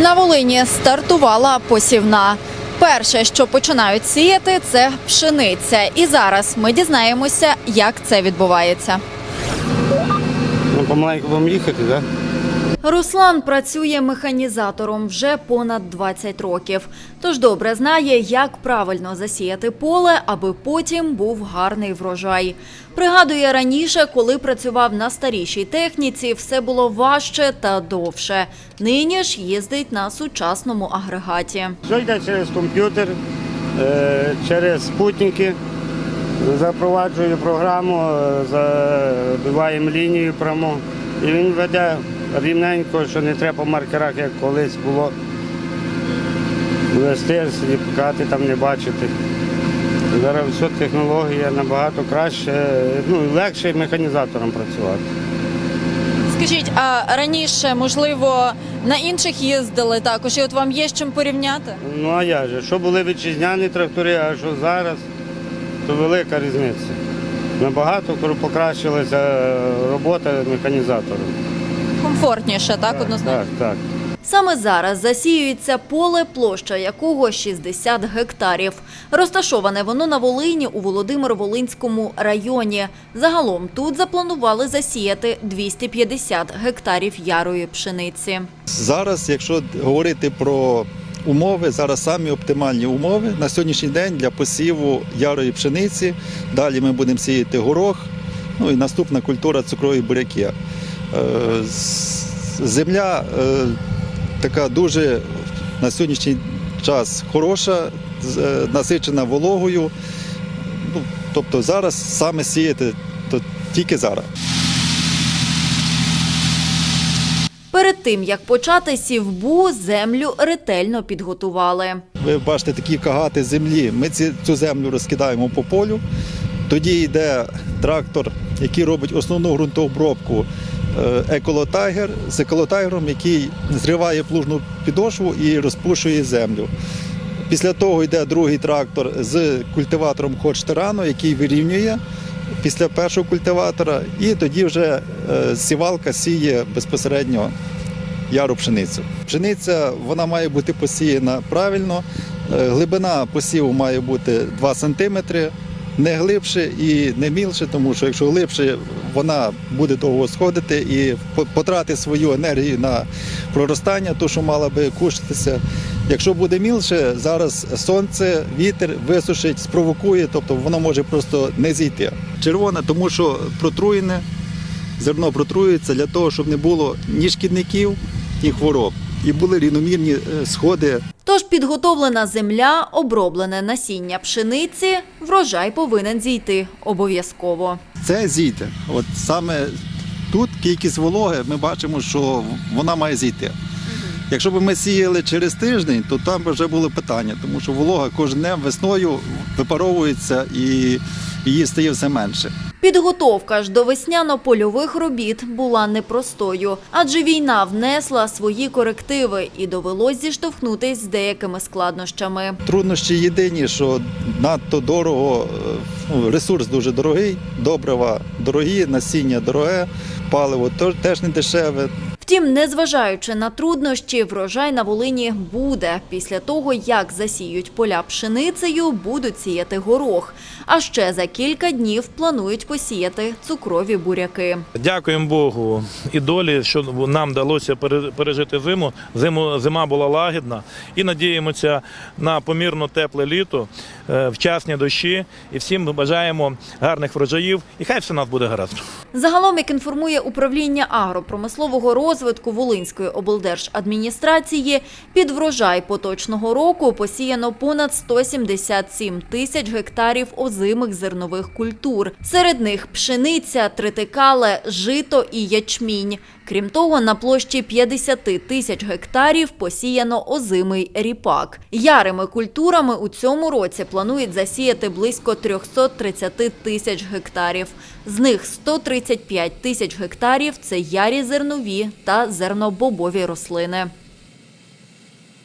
На Волині стартувала посівна. Перше, що починають сіяти, це пшениця. І зараз ми дізнаємося, як це відбувається. Ну, помаленьку будемо їхати, так? Руслан працює механізатором вже понад 20 років. Тож добре знає, як правильно засіяти поле, аби потім був гарний врожай. Пригадує раніше, коли працював на старішій техніці, все було важче та довше. Нині ж їздить на сучасному агрегаті. Все йде через комп'ютер, е, через спутники. Запроваджую програму, е, забиваємо лінію прямо. І він веде рівненько, що не треба по маркерах, як колись було. Вести собі, пікати там не бачити. Зараз все технологія набагато краще, ну легше механізатором працювати. Скажіть, а раніше, можливо, на інших їздили також, і от вам є з чим порівняти? Ну а я же, що були вітчизняні трактори, а що зараз, то велика різниця. Набагато покращилася робота механізатором. Комфортніше, так, однозначно? Так, так. Саме зараз засіюється поле, площа якого 60 гектарів. Розташоване воно на Волині у Володимир-Волинському районі. Загалом тут запланували засіяти 250 гектарів ярої пшениці. Зараз, якщо говорити про умови, зараз самі оптимальні умови на сьогоднішній день для посіву ярої пшениці. Далі ми будемо сіяти горох, ну і наступна культура цукрові буряки. Е, Земля е, така дуже на сьогоднішній час хороша, е, насичена вологою. Ну, тобто зараз саме сіяти то тільки зараз. Перед тим, як почати сівбу, землю ретельно підготували. Ви бачите такі кагати землі. Ми цю землю розкидаємо по полю. Тоді йде трактор, який робить основну ґрунтообробку еколотайгер з еколотайгером, який зриває плужну підошву і розпушує землю. Після того йде другий трактор з культиватором Хоч-Терано, який вирівнює після першого культиватора, і тоді вже е, сівалка сіє безпосередньо яру пшеницю. Пшениця вона має бути посіяна правильно. Е, Глибина посіву має бути 2 см, не глибше і не мілше, тому що якщо глибше, вона буде довго сходити і по- потратить свою енергію на проростання, то що мала би кушатися. Якщо буде мілше, зараз сонце, вітер висушить, спровокує, тобто воно може просто не зійти. Червоне, тому що протруєне, зерно протруюється для того, щоб не було ні шкідників, ні хвороб. І були рівномірні е, сходи Тож підготовлена земля, оброблене насіння пшениці, врожай повинен зійти обов'язково. Це зійде. От саме тут кількість вологи, ми бачимо, що вона має зійти. Якщо б ми сіяли через тиждень, то там вже було питання, тому що волога кожен днем весною випаровується і її стає все менше. Підготовка ж до весняно-польових робіт була непростою, адже війна внесла свої корективи і довелось зіштовхнутись з деякими складнощами. Труднощі єдині, що надто дорого, ну, ресурс дуже дорогий, добрива дорогі, насіння дороге, паливо теж не дешеве. Втім, незважаючи на труднощі, врожай на Волині буде. Після того, як засіють поля пшеницею, будуть сіяти горох. А ще за кілька днів планують посіяти цукрові буряки. Дякуємо Богу і долі, що нам вдалося пере- пережити зиму. Зиму зима була лагідна і надіємося на помірно тепле літо, е, вчасні дощі. І всім бажаємо гарних врожаїв. І хай все нас буде гаразд. Загалом, як інформує управління агропромислового розвитку Волинської облдержадміністрації, під врожай поточного року посіяно понад 177 тисяч гектарів озимих зернових культур. Серед них пшениця, тритикале, жито і ячмінь. Крім того, на площі 50 тисяч гектарів посіяно озимий ріпак. Ярими культурами у цьому році планують засіяти близько 330 тисяч гектарів. З них 135 тисяч гектарів – це ярі зернові та зернобобові рослини.